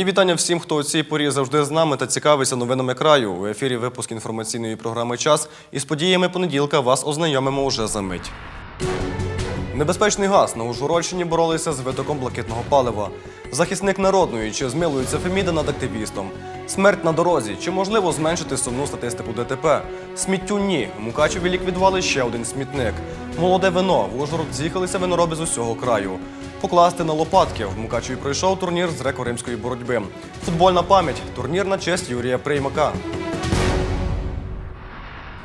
Мої вітання всім, хто у цій порі завжди з нами та цікавиться новинами краю. У ефірі випуск інформаційної програми Час із подіями понеділка вас ознайомимо уже за мить. Небезпечний газ на Ужгородщині боролися з витоком блакитного палива. Захисник народної чи змилується Феміда над активістом. Смерть на дорозі. Чи можливо зменшити сумну статистику ДТП? Сміттю ні. У Мукачеві ліквідували ще один смітник. Молоде вино. В Ужгород з'їхалися винороби з усього краю. Покласти на лопатки. В Мукачеві пройшов турнір з греко-римської боротьби. Футбольна пам'ять. Турнір на честь Юрія Приймака.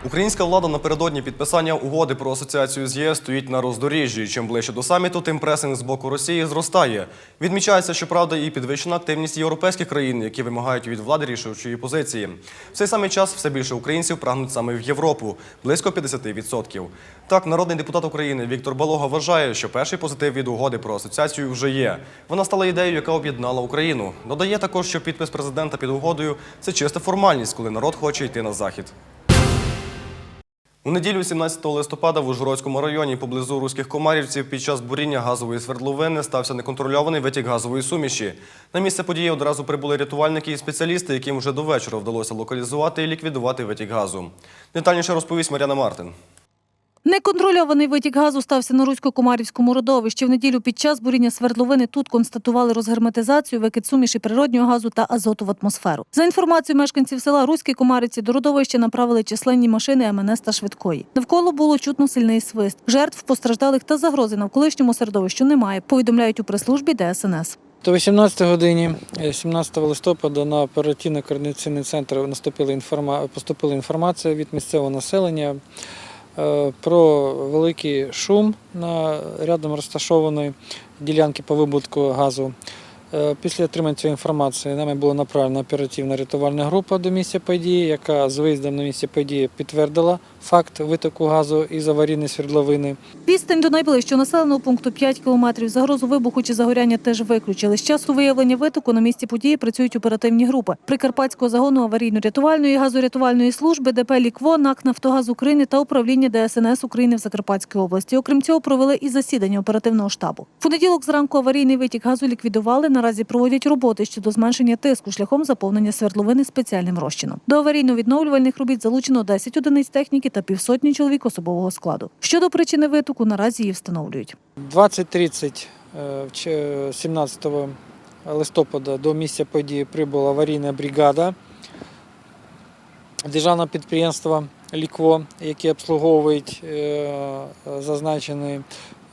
Українська влада напередодні підписання угоди про асоціацію з ЄС стоїть на роздоріжжі. Чим ближче до саміту, тим пресинг з боку Росії зростає. Відмічається, щоправда, і підвищена активність європейських країн, які вимагають від влади рішучої позиції. В цей самий час все більше українців прагнуть саме в Європу близько 50%. Так, народний депутат України Віктор Балога вважає, що перший позитив від угоди про асоціацію вже є. Вона стала ідеєю, яка об'єднала Україну. Додає також, що підпис президента під угодою це чиста формальність, коли народ хоче йти на захід. У неділю 17 листопада в Ужгородському районі поблизу руських комарівців під час буріння газової свердловини стався неконтрольований витік газової суміші. На місце події одразу прибули рятувальники і спеціалісти, яким вже до вечора вдалося локалізувати і ліквідувати витік газу. Детальніше розповість Мар'яна Мартин. Неконтрольований витік газу стався на Русько-Комарівському родовищі. В неділю під час буріння свердловини тут констатували розгерметизацію, викид суміші природнього газу та азоту в атмосферу. За інформацією мешканців села Руські Комарівці до родовища направили численні машини МНС та швидкої. Навколо було чутно сильний свист. Жертв постраждалих та загрози навколишньому середовищу немає. Повідомляють у прес-службі ДСНС. До 18 годині е, 17 листопада на оперативно-координаційний центр наступила інформація від місцевого населення про великий шум на рядом розташованої ділянки по вибутку газу. Е, Після отримання цієї інформації нами була направлена оперативна рятувальна група до місця події, яка з виїздом на місце події підтвердила факт витоку газу із аварійної свердловини. Відстань до найближчого населеного пункту 5 кілометрів. Загрозу вибуху чи загоряння теж виключили. З часу виявлення витоку на місці події працюють оперативні групи Прикарпатського загону аварійно-рятувальної газорятувальної служби, ДП «Лікво», НАК «Нафтогаз України» та управління ДСНС України в Закарпатській області. Окрім цього, провели і засідання оперативного штабу. В понеділок зранку аварійний витік газу ліквідували. Наразі проводять роботи щодо зменшення тиску шляхом заповнення свердловини спеціальним розчином. До аварійно-відновлювальних робіт залучено 10 одиниць техніки та півсотні чоловік особового складу. Щодо причини витоку, наразі її встановлюють. 20.30 е, 17 листопада до місця події прибула аварійна бригада державного підприємства Лікво, яке обслуговують е, зазначені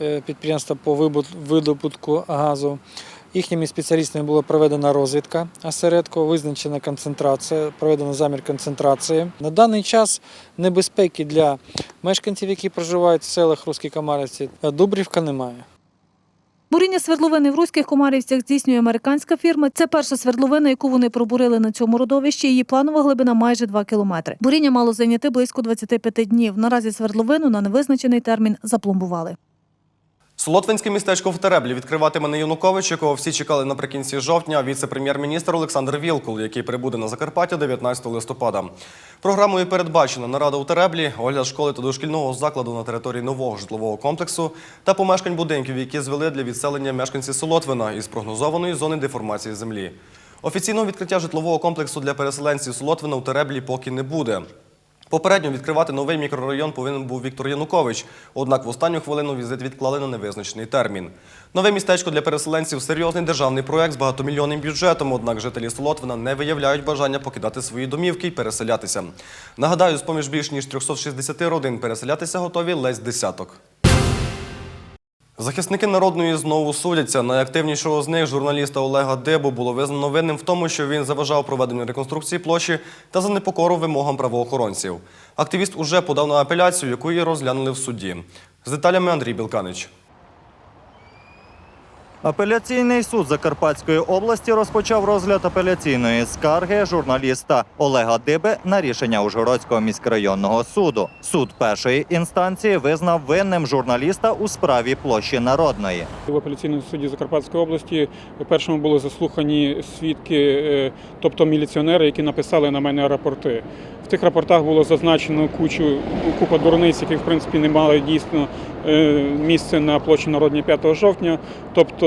е, підприємства по видобутку газу. Їхніми спеціалістами була проведена розвідка осередку, визначена концентрація, проведено замір концентрації. На даний час небезпеки для мешканців, які проживають в селах Руській Камарівці, Дубрівка немає. Буріння свердловини в руських комарівцях здійснює американська фірма. Це перша свердловина, яку вони пробурили на цьому родовищі. Її планова глибина майже 2 кілометри. Буріння мало зайняти близько 25 днів. Наразі свердловину на невизначений термін запломбували. Солотвинське містечко в Тереблі відкриватиме не Янукович, якого всі чекали наприкінці жовтня, віце-прем'єр-міністр Олександр Вілкул, який прибуде на Закарпаття 19 листопада. Програмою передбачена нарада у Тереблі, огляд школи та дошкільного закладу на території нового житлового комплексу та помешкань будинків, які звели для відселення мешканців Солотвина із прогнозованої зони деформації землі. Офіційного відкриття житлового комплексу для переселенців Солотвина у Тереблі поки не буде. Попередньо відкривати новий мікрорайон повинен був Віктор Янукович, однак в останню хвилину візит відклали на невизначений термін. Нове містечко для переселенців серйозний державний проект з багатомільйонним бюджетом, однак жителі Солотвина не виявляють бажання покидати свої домівки і переселятися. Нагадаю, з поміж більш ніж 360 родин переселятися готові ледь десяток. Захисники народної знову судяться. Найактивнішого з них журналіста Олега Дебу було визнано винним в тому, що він заважав проведенню реконструкції площі та занепокору вимогам правоохоронців. Активіст уже подав на апеляцію, яку її розглянули в суді. З деталями Андрій Білканич. Апеляційний суд Закарпатської області розпочав розгляд апеляційної скарги журналіста Олега Диби на рішення Ужгородського міськрайонного суду. Суд першої інстанції визнав винним журналіста у справі площі народної. В апеляційному суді Закарпатської області першому були заслухані свідки, е, тобто міліціонери, які написали на мене рапорти. В тих рапортах було зазначено кучу купа дурниць, які в принципі не мали дійсно місце на площі Народній 5 жовтня. Тобто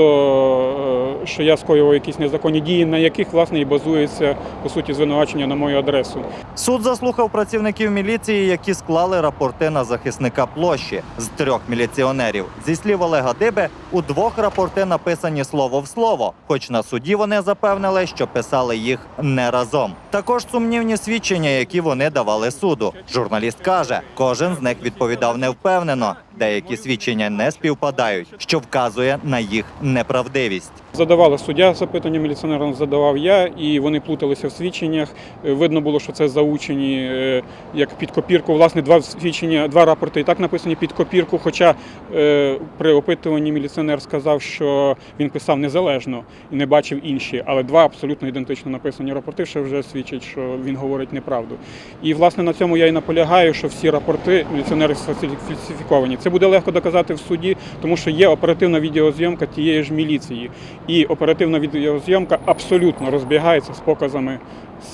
е, що я скоював якісь незаконні дії, на яких власне і базується по суті звинувачення на мою адресу. Суд заслухав працівників міліції, які склали рапорти на захисника площі з трьох міліціонерів. Зі слів Олега Диби, у двох рапорти написані слово в слово, хоч на суді вони запевнили, що писали їх не разом. Також сумнівні свідчення, які вони давали суду. Журналіст каже, кожен з них відповідав невпевнено. Деякі свідчення не співпадають, що вказує на їх неправдивість. Задавала суддя запитання міліціонерам, задавав я, і вони плуталися в свідченнях. Е, Видно було, що це заучені е, як під копірку. Власне, два свідчення, два рапорти і так написані під копірку. Хоча е, при опитуванні міліціонер сказав, що він писав незалежно і не бачив інші, але два абсолютно ідентично написані рапорти, що вже свідчать, що він говорить неправду. І власне на цьому я і наполягаю, що всі рапорти міліціонери фальсифіковані. Це буде легко доказати в суді, тому що є оперативна відеозйомка тієї ж міліції. І оперативна відеозйомка абсолютно розбігається з показами,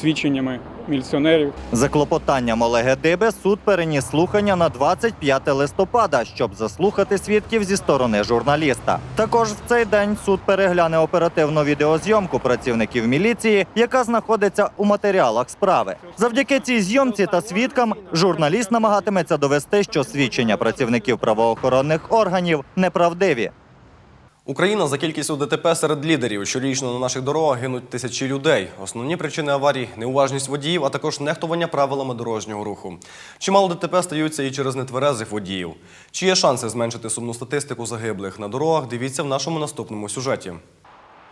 свідченнями міліціонерів. За клопотанням Олега Диби суд переніс слухання на 25 листопада, щоб заслухати свідків зі сторони журналіста. Також в цей день суд перегляне оперативну відеозйомку працівників міліції, яка знаходиться у матеріалах справи. Завдяки цій зйомці та свідкам журналіст намагатиметься довести, що свідчення працівників правоохоронних органів неправдиві. Україна за кількістю ДТП серед лідерів. Щорічно на наших дорогах гинуть тисячі людей. Основні причини аварій неуважність водіїв, а також нехтування правилами дорожнього руху. Чимало ДТП стаються і через нетверезих водіїв. Чи є шанси зменшити сумну статистику загиблих на дорогах? Дивіться в нашому наступному сюжеті.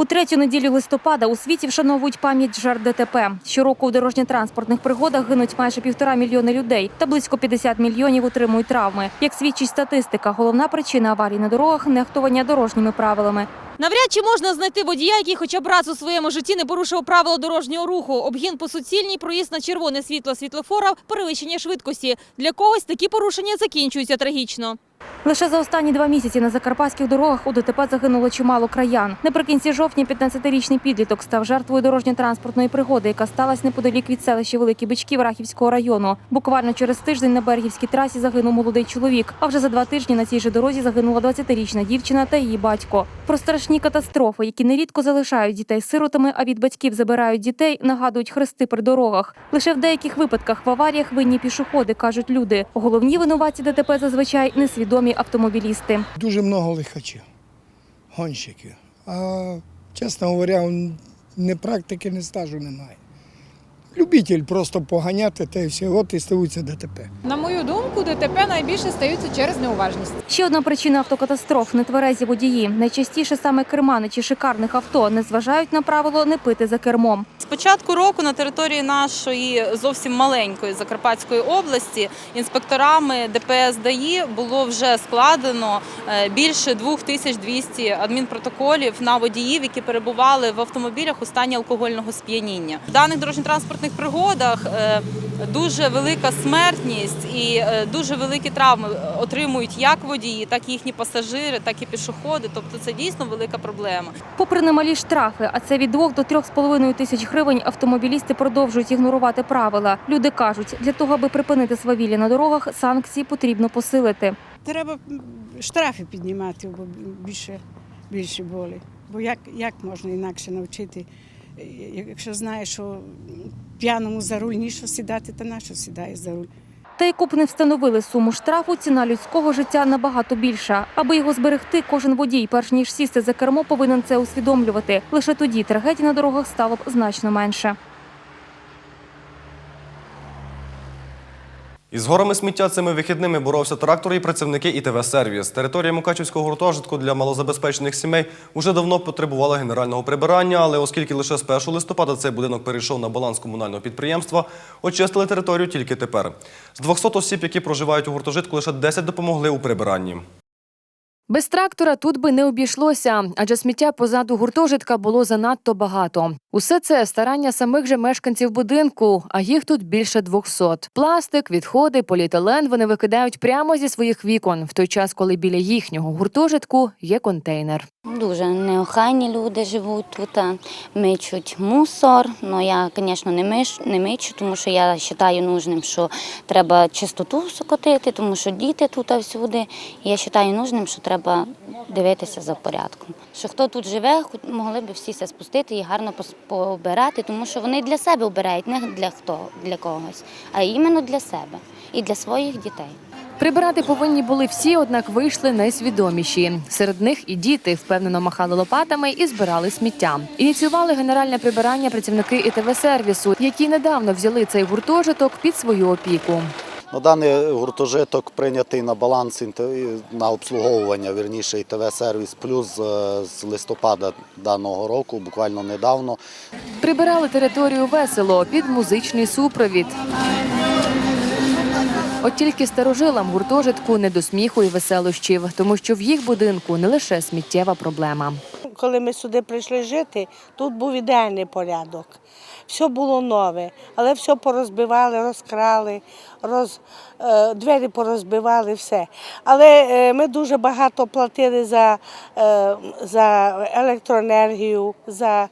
У третю неділю листопада у світі вшановують пам'ять жертв ДТП. Щороку у дорожньо-транспортних пригодах гинуть майже півтора мільйони людей та близько 50 мільйонів отримують травми. Як свідчить статистика, головна причина аварій на дорогах нехтування дорожніми правилами. Навряд чи можна знайти водія, який хоча б раз у своєму житті не порушив правила дорожнього руху, обгін по суцільній, проїзд на червоне світло світлофора, перевищення швидкості. Для когось такі порушення закінчуються трагічно. Лише за останні два місяці на закарпатських дорогах у ДТП загинуло чимало краян. Наприкінці жовтня 15-річний підліток став жертвою дорожньо-транспортної пригоди, яка сталася неподалік від селища Великі Бички Рахівського району. Буквально через тиждень на Берегівській трасі загинув молодий чоловік. А вже за два тижні на цій же дорозі загинула 20-річна дівчина та її батько. Про страшні катастрофи, які нерідко залишають дітей сиротами, а від батьків забирають дітей, нагадують хрести при дорогах. Лише в деяких випадках в аваріях винні пішоходи, кажуть люди. Головні винуватці ДТП зазвичай несвідомі автомобілісти. дуже много лихачів, гонщиків. А чесно говоря, ні практики, ні стажу немає. Любитель просто поганяти та й все, от і стаються ДТП. На мою думку, ДТП найбільше стаються через неуважність. Ще одна причина автокатастроф нетверезі водії. Найчастіше саме керманичі шикарних авто не зважають на правило не пити за кермом. З початку року на території нашої зовсім маленької Закарпатської області інспекторами ДПС ДАІ було вже складено е, більше 2200 адмінпротоколів на водіїв, які перебували в автомобілях у стані алкогольного сп'яніння. В даних дорожньо-транспортних пригодах е, дуже велика смертність і е, дуже великі травми отримують як водії, так і їхні пасажири, так і пішоходи. Тобто це дійсно велика проблема. Попри немалі штрафи, а це від 2 до 3,5 тисяч гривень, автомобілісти продовжують ігнорувати правила. Люди кажуть, для того, аби припинити свавілля на дорогах, санкції потрібно посилити. Треба штрафи піднімати, бо більше, більше болі. Бо як, як можна інакше навчити, якщо знаєш, що п'яному за руль ніщо сідати, то нащо сідає за руль. Та яку б не встановили суму штрафу, ціна людського життя набагато більша. Аби його зберегти, кожен водій, перш ніж сісти за кермо, повинен це усвідомлювати. Лише тоді трагедій на дорогах стало б значно менше. Із горами сміття цими вихідними боровся трактор і працівники ІТВ Сервіс. Територія Мукачівського гуртожитку для малозабезпечених сімей уже давно потребувала генерального прибирання, але оскільки лише з 1 листопада цей будинок перейшов на баланс комунального підприємства, очистили територію тільки тепер. З 200 осіб, які проживають у гуртожитку, лише 10 допомогли у прибиранні. Без трактора тут би не обійшлося, адже сміття позаду гуртожитка було занадто багато. Усе це старання самих же мешканців будинку, а їх тут більше 200. Пластик, відходи, поліетилен вони викидають прямо зі своїх вікон, в той час, коли біля їхнього гуртожитку є контейнер. Дуже неохайні люди живуть тут, мичуть мусор. Ну я, звісно, не миш, не мичу, тому що я вважаю нужним, що треба чистоту сокотити, тому що діти тут всюди. Я вважаю нужним, що треба треба дивитися за порядком. Що хто тут живе, могли б всі спустити і гарно пообирати, тому що вони для себе обирають, не для хто для когось, а іменно для себе і для своїх дітей. Прибирати повинні були всі, однак вийшли найсвідоміші. Серед них і діти впевнено махали лопатами і збирали сміття. Ініціювали генеральне прибирання працівники ітв сервісу, які недавно взяли цей гуртожиток під свою опіку. Ну, даний гуртожиток прийнятий на баланс на обслуговування, вірніше ІТВ сервіс плюс е, з листопада даного року, буквально недавно. Прибирали територію весело під музичний супровід. От тільки старожилам гуртожитку не до сміху і веселощів, тому що в їх будинку не лише сміттєва проблема. Коли ми сюди прийшли жити, тут був ідеальний порядок. Все було нове, але все порозбивали, розкрали, роз, е, двері порозбивали, все. Але е, ми дуже багато платили за, е, за електроенергію, за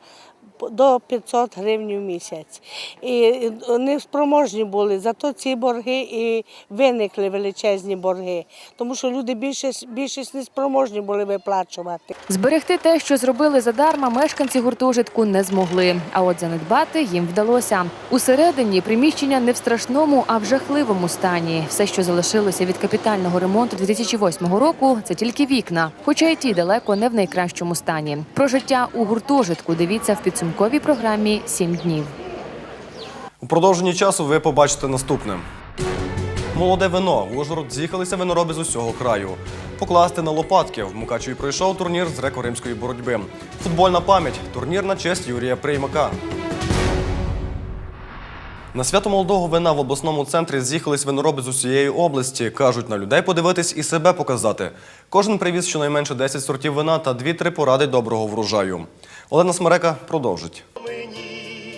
до 500 гривень в місяць. І не спроможні були, зато ці борги і виникли величезні борги, тому що люди більшість, більшість не спроможні були виплачувати. Зберегти те, що зробили задарма, мешканці гуртожитку не змогли. А от занедбати їм вдалося. Усередині приміщення не в страшному, а в жахливому стані. Все, що залишилося від капітального ремонту 2008 року, це тільки вікна, хоча й ті далеко не в найкращому стані. Про життя у гуртожитку дивіться в підсумковій програмі «Сім днів. У продовженні часу ви побачите наступне. Молоде вино. В Ужгород з'їхалися винороби з усього краю. Покласти на лопатки. В Мукачеві пройшов турнір з греко-римської боротьби. Футбольна пам'ять. Турнір на честь Юрія Приймака. На свято молодого вина в обласному центрі з'їхались винороби з усієї області. Кажуть, на людей подивитись і себе показати. Кожен привіз щонайменше 10 сортів вина та 2-3 поради доброго врожаю. Олена Смерека продовжить.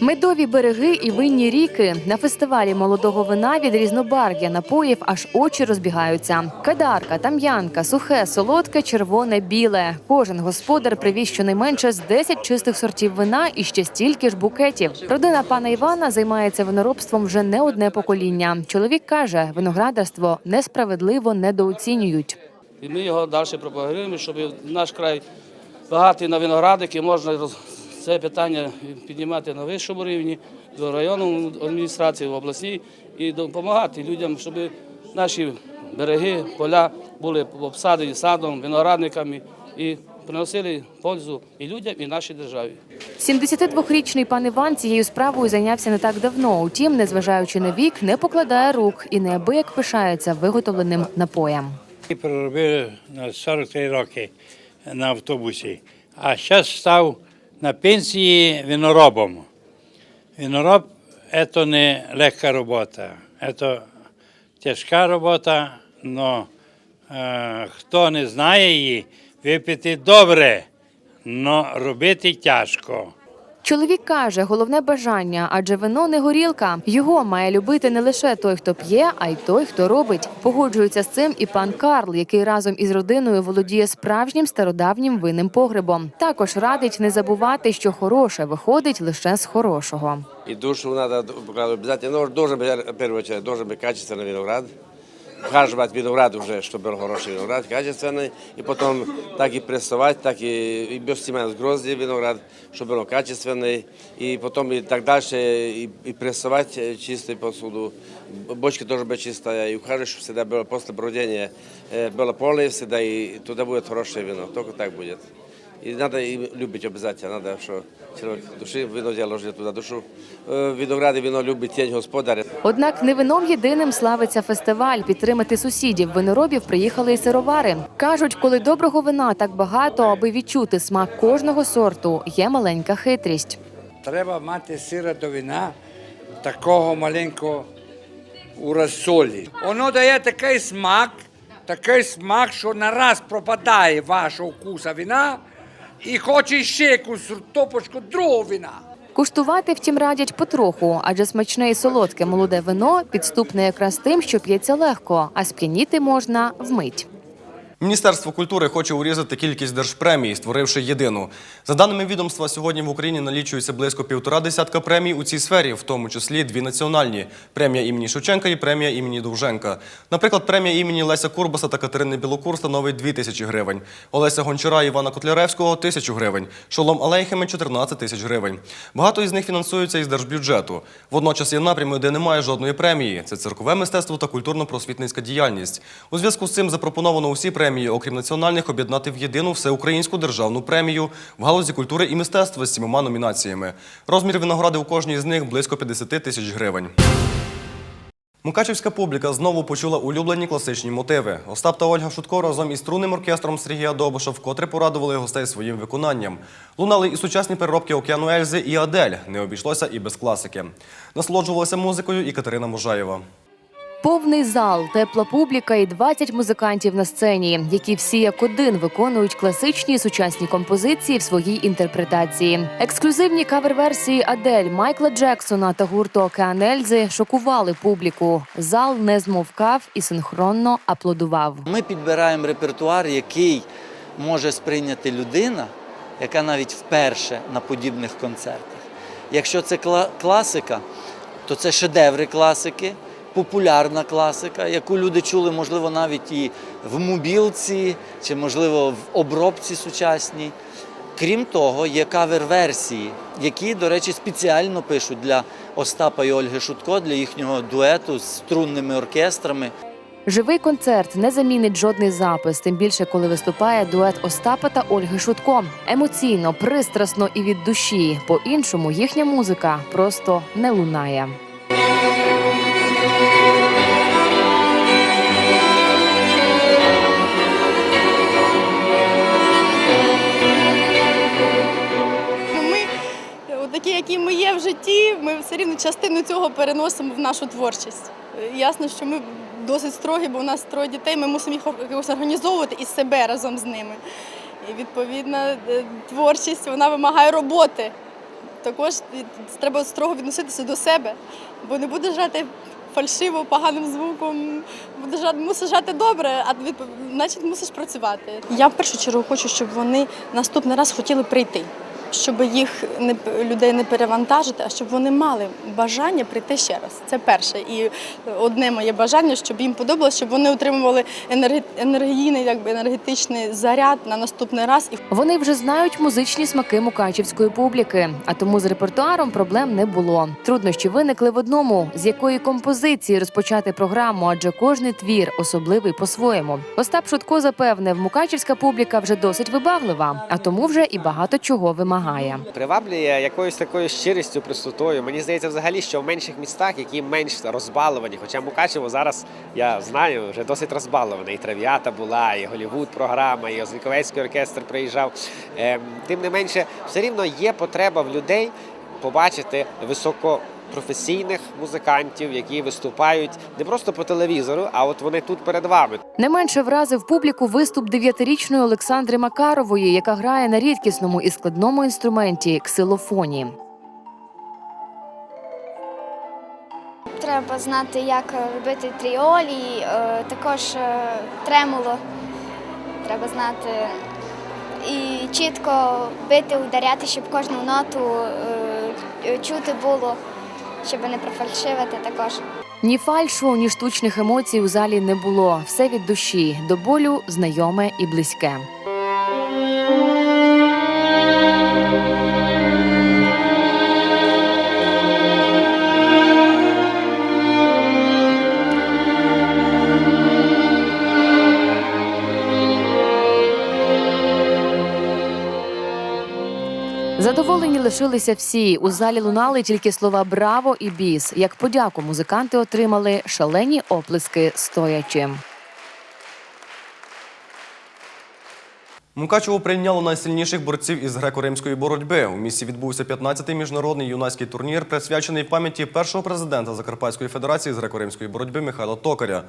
Медові береги і винні ріки на фестивалі молодого вина від різнобарв'я напоїв аж очі розбігаються. Кадарка, там'янка, сухе, солодке, червоне, біле. Кожен господар привіз щонайменше з 10 чистих сортів вина і ще стільки ж букетів. Родина пана Івана займається виноробством вже не одне покоління. Чоловік каже, виноградарство несправедливо недооцінюють. І ми його далі пропагуємо, щоб наш край багатий на виноградики, можна роз- це питання піднімати на вищому рівні, до районної адміністрації, в обласній і допомагати людям, щоб наші береги, поля були обсаджені садом, виноградниками і приносили пользу і людям, і нашій державі. 72-річний пан Іван цією справою зайнявся не так давно. Утім, незважаючи на вік, не покладає рук і неабияк пишається виготовленим напоєм. Проробив на 43 роки на автобусі, а зараз став на пенсії виноробом. Винороб це не легка робота, це тяжка робота, але е, хто не знає її, випити добре, але робити тяжко. Чоловік каже, головне бажання, адже вино не горілка. Його має любити не лише той, хто п'є, а й той, хто робить. Погоджується з цим і пан Карл, який разом із родиною володіє справжнім стародавнім винним погребом. Також радить не забувати, що хороше виходить лише з хорошого. И душу надо обязательно, ну, должен быть, в первую очередь, должен быть качественный виноград. Ухаживать виноград уже, чтобы был хороший виноград, качественный. И потом так и прессовать, так и, и без семян с грозди виноград, чтобы был качественный. И потом и так дальше, и, и прессовать э, чистую посуду. Бочка должна быть чистая. И ухаживать, чтобы всегда было после бродения э, было полное всегда, и туда будет хорошее вино. Только так будет. И надо и любить обязательно, надо, что человек души, вино ложить туда душу. Э, Виноград и вино любит тень господаря. Однак не вином єдиним славиться фестиваль. Підтримати сусідів виноробів приїхали і сировари. Кажуть, коли доброго вина так багато, аби відчути смак кожного сорту, є маленька хитрість. Треба мати сира до вина такого маленького у розсолі. Воно дає такий смак, такий смак, що нараз пропадає вашого вкуса вина і хоче ще якусь топочку другого вина. Куштувати, втім, радять потроху, адже смачне і солодке молоде вино підступне якраз тим, що п'ється легко, а сп'яніти можна вмить. Міністерство культури хоче урізати кількість держпремій, створивши єдину. За даними відомства, сьогодні в Україні налічується близько півтора десятка премій у цій сфері, в тому числі дві національні – премія імені Шевченка і премія імені Довженка. Наприклад, премія імені Леся Курбаса та Катерини Білокур становить 2 тисячі гривень. Олеся Гончара і Івана Котляревського – тисячу гривень. Шолом Алейхеми – 14 тисяч гривень. Багато із них фінансуються із держбюджету. Водночас є напрями, де немає жодної премії – це циркове мистецтво та культурно-просвітницька діяльність. У зв'язку з цим запропоновано усі премії, окрім національних, об'єднати в єдину всеукраїнську державну премію в галузі культури і мистецтва з сімома номінаціями. Розмір винагороди у кожній з них близько 50 тисяч гривень. Мукачівська публіка знову почула улюблені класичні мотиви. Остап та Ольга Шутко разом із струнним оркестром Сергія Добуша вкотре порадували гостей своїм виконанням. Лунали і сучасні переробки океану Ельзи і Адель. Не обійшлося і без класики. Насолоджувалася музикою і Катерина Можаєва. Повний зал, тепла публіка і 20 музикантів на сцені, які всі як один виконують класичні сучасні композиції в своїй інтерпретації. Ексклюзивні кавер-версії Адель, Майкла Джексона та гурту Океан Ельзи шокували публіку. Зал не змовкав і синхронно аплодував. Ми підбираємо репертуар, який може сприйняти людина, яка навіть вперше на подібних концертах. Якщо це кла- класика, то це шедеври класики, популярна класика, яку люди чули, можливо, навіть і в мобілці, чи, можливо, в обробці сучасній. Крім того, є кавер-версії, які, до речі, спеціально пишуть для Остапа і Ольги Шутко, для їхнього дуету з струнними оркестрами. Живий концерт не замінить жодний запис, тим більше коли виступає дует Остапа та Ольги Шутко. Емоційно, пристрасно і від душі. По-іншому їхня музика просто не лунає. Все рівно частину цього переносимо в нашу творчість. Е, Ясно, що ми досить строгі, бо у нас троє дітей, ми мусимо їх якось організовувати і себе разом з ними. І відповідно е, творчість вона вимагає роботи. Також треба строго відноситися до себе, бо не будеш грати фальшиво, поганим звуком, будеш грати, мусиш грати добре, а значить мусиш працювати. Я в першу чергу хочу, щоб вони наступний раз хотіли прийти. Щоб їх не людей не перевантажити, а щоб вони мали бажання прийти ще раз. Це перше. І одне моє бажання, щоб їм подобалося, щоб вони отримували енергійний, якби енергетичний заряд на наступний раз. Вони вже знають музичні смаки мукачівської публіки, а тому з репертуаром проблем не було. Труднощі виникли в одному: з якої композиції розпочати програму, адже кожний твір особливий по-своєму. Остап Шутко запевнив, мукачівська публіка вже досить вибаглива, а тому вже і багато чого вимагає. Приваблює якоюсь такою щирістю, простотою. Мені здається, взагалі, що в менших містах, які менш розбаловані, хоча Мукачево зараз я знаю, вже досить розбалований. І трав'ята була, і Голівуд програма, і Озвіковецький оркестр приїжджав. Ем, Тим не менше, все рівно є потреба в людей побачити високопрофесійних музикантів, які виступають не просто по телевізору, а от вони тут перед вами. Не менше вразив публіку виступ дев'ятирічної Олександри Макарової, яка грає на рідкісному і складному інструменті ксилофоні. Треба знати, як робити тріолі, е, також е, тремоло треба знати і чітко бити, ударяти, щоб кожну ноту е, чути було, щоб не профальшивити також. Ні фальшу, ні штучних емоцій у залі не було. Все від душі, до болю знайоме і близьке. Задоволені лишилися всі. У залі лунали тільки слова Браво і біс. Як подяку музиканти отримали шалені оплески стоячи. Мукачево прийняло найсильніших борців із греко-римської боротьби. У місті відбувся 15-й міжнародний юнацький турнір, присвячений пам'яті першого президента Закарпатської федерації з греко-римської боротьби Михайла Токаря.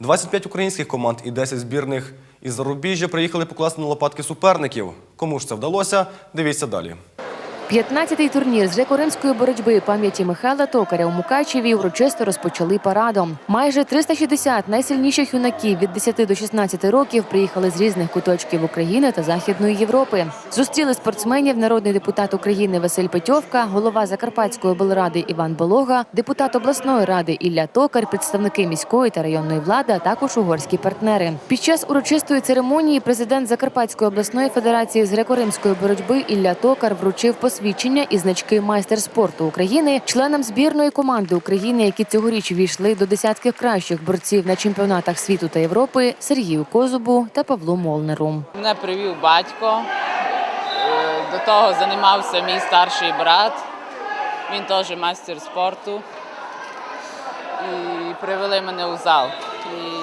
25 українських команд і 10 збірних із зарубіжжя приїхали покласти на лопатки суперників. Кому ж це вдалося? Дивіться далі. 15-й турнір з греко-римської боротьби пам'яті Михайла Токаря у Мукачеві урочисто розпочали парадом. Майже 360 найсильніших юнаків від 10 до 16 років приїхали з різних куточків України та Західної Європи. Зустріли спортсменів народний депутат України Василь Петьовка, голова Закарпатської облради Іван Болога, депутат обласної ради Ілля Токар, представники міської та районної влади, а також угорські партнери. Під час урочистої церемонії президент Закарпатської обласної федерації з греко-римської боротьби Ілля Токар вручив посвідчення і значки майстер спорту України членам збірної команди України, які цьогоріч війшли до десятки кращих борців на чемпіонатах світу та Європи Сергію Козубу та Павлу Молнеру. Мене привів батько. Е, До того займався мій старший брат. Він теж майстер спорту. І привели мене у зал. І,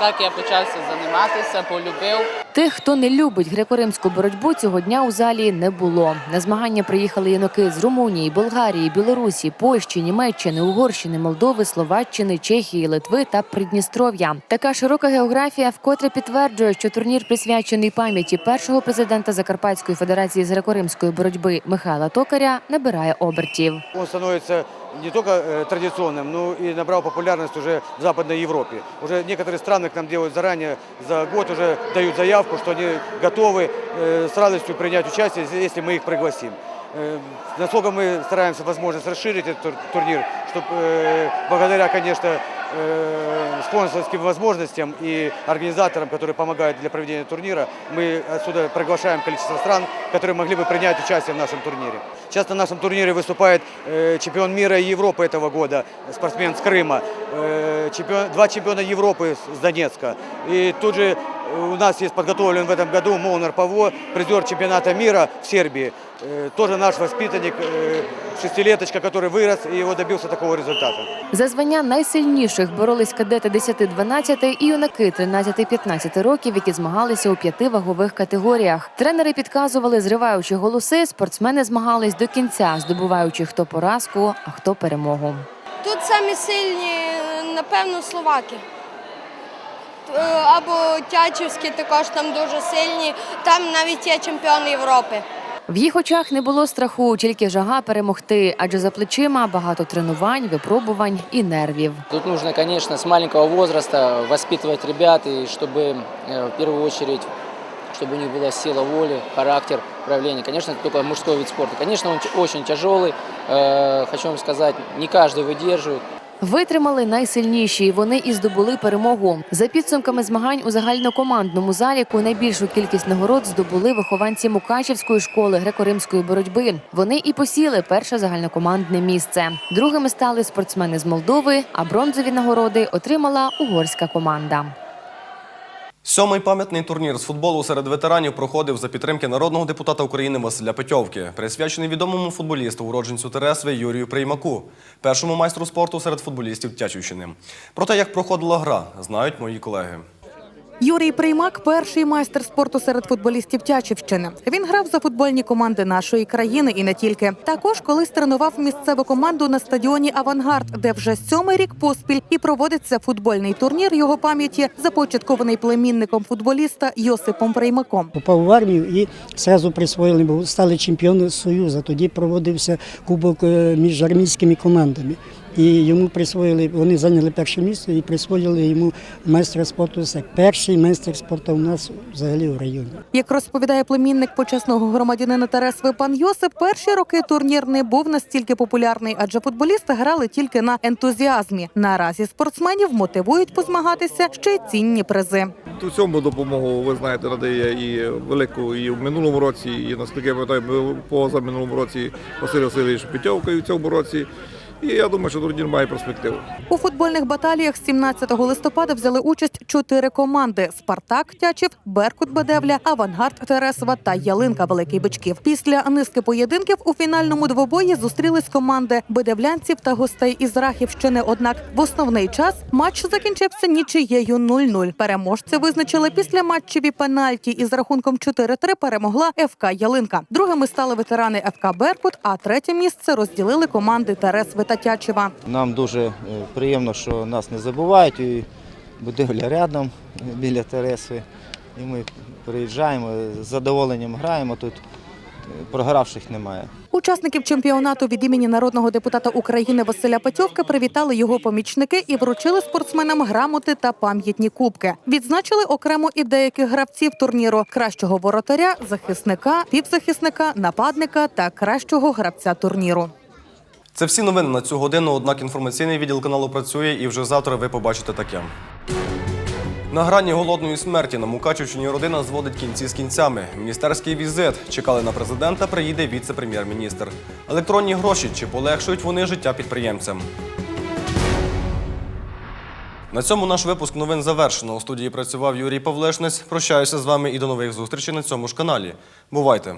так я почався займатися, полюбив. Тих, хто не любить греко-римську боротьбу, цього дня у залі не було. На змагання приїхали юнаки з Румунії, Болгарії, Білорусі, Польщі, Німеччини, Угорщини, Молдови, Словаччини, Чехії, Литви та Придністров'я. Така широка географія вкотре підтверджує, що турнір присвячений пам'яті першого президента Закарпатської федерації з греко-римської боротьби Михайла Токаря набирає обертів. Он становится не только э, традиционным, но и набрал популярность уже в Западной Европе. Уже некоторые страны к нам делают заранее, за год уже дают заявку, что они готовы э, с радостью принять участие, если- если мы их пригласим. Э, Насколько мы стараемся возможность расширить этот тур- турнир, чтобы благодаря, конечно, э, спонсорским возможностям и организаторам, которые помогают для проведения турнира, мы отсюда приглашаем количество стран, которые могли бы принять участие в нашем турнире. Сейчас на нашем турнире выступает э, чемпион мира и Европы этого года, спортсмен с Крыма, э, чемпион- два чемпиона Европы с с Донецка. И тут же э, у нас есть подготовлен в этом году Молнар Паво, призер чемпионата мира в Сербии. Э, Тоже наш воспитанник, э, шестилеточка, который вырос и его добился такого результата. За звання найсильніших боролись кадети 10-12 і юнаки 13-15 років, які змагалися у п'яти вагових категоріях. Тренери підказували, зриваючи голоси, спортсмени змагались до кінця, здобуваючи хто поразку, а хто перемогу. Тут самі сильні, напевно, словаки. Е, Або Тячівські також там дуже сильні. Там навіть є чемпіони Європи. В їх очах не було страху, тільки жага перемогти, адже за плечима багато тренувань, випробувань і нервів. Тут нужно, конечно, с маленького возраста воспитывать ребят, и чтобы э, в первую очередь, чтобы у них была сила воли, характер, проявление. Конечно, это только мужской вид спорта. Конечно, он ч- очень тяжелый. Э, Хочу вам сказать, не каждый выдерживает. Витримали найсильніші, вони і здобули перемогу. За підсумками змагань у загальнокомандному заліку найбільшу кількість нагород здобули вихованці Мукачівської школи греко-римської боротьби. Вони і посіли перше загальнокомандне місце. Другими стали спортсмени з Молдови, а бронзові нагороди отримала угорська команда. Сьомий пам'ятний турнір з футболу серед ветеранів проходив за підтримки народного депутата України Василя Петьовки, присвячений відомому футболісту, уродженцю Тересви Юрію Приймаку, першому майстру спорту серед футболістів Тячівщини. Про те, як проходила гра, знають мої колеги. Юрій Приймак перший майстер спорту серед футболістів Тячівщини. Він грав за футбольні команди нашої країни і не тільки. Також колись тренував місцеву команду на стадіоні Авангард, де вже сьомий рік поспіль і проводиться футбольний турнір його пам'яті, започаткований племінником футболіста Йосипом Приймаком. Попав в армію і одразу присвоїли, стали чемпіони Союзу. Тоді проводився кубок е, між армійськими командами. І йому присвоїли, вони зайняли перше місце і присвоїли йому майстра спорту СЕК. Перший майстер спорту у нас взагалі в районі. Як розповідає племінник почесного громадянина Тересви пан Йосип, перші роки турнір не був настільки популярний, адже футболісти грали тільки на ентузіазмі. Наразі спортсменів мотивують позмагатися ще й цінні призи. У цьому допомогу, ви знаєте, надає і велику і в минулому році, і наскільки я пам'ятаю, поза минулому році Василь Васильович Петьовка і в цьому році. І я думаю, що турнір має перспективу. У футбольних баталіях 17 листопада взяли участь чотири команди: Спартак Тячів, Беркут Бедевля, Авангард Тересова та Ялинка Великий Бичків. Після низки поєдинків у фінальному двобої зустрілись команди бедевлянців та гостей із Рахівщини. Однак в основний час матч закінчився нічиєю 0-0. Переможця визначили після матчеві пенальті із рахунком 4-3 перемогла ФК Ялинка. Другими стали ветерани ФК Беркут, а третє місце розділили команди Тересви та Тячева. Нам дуже е, приємно, що нас не забувають. І будівля рядом біля Тереси. І ми приїжджаємо, з задоволенням граємо тут. програвших немає. Учасників чемпіонату від імені народного депутата України Василя Петьовки привітали його помічники і вручили спортсменам грамоти та пам'ятні кубки. Відзначили окремо і деяких гравців турніру: кращого воротаря, захисника, півзахисника, нападника та кращого гравця турніру. Це всі новини на цю годину. Однак інформаційний відділ каналу працює, і вже завтра ви побачите таке. На грані голодної смерті на Мукачівщині родина зводить кінці з кінцями. Міністерський візит. Чекали на президента, приїде віце-прем'єр-міністр. Електронні гроші чи полегшують вони життя підприємцям? На цьому наш випуск новин завершено. У студії працював Юрій Павлешнець. Прощаюся з вами і до нових зустрічей на цьому ж каналі. Бувайте!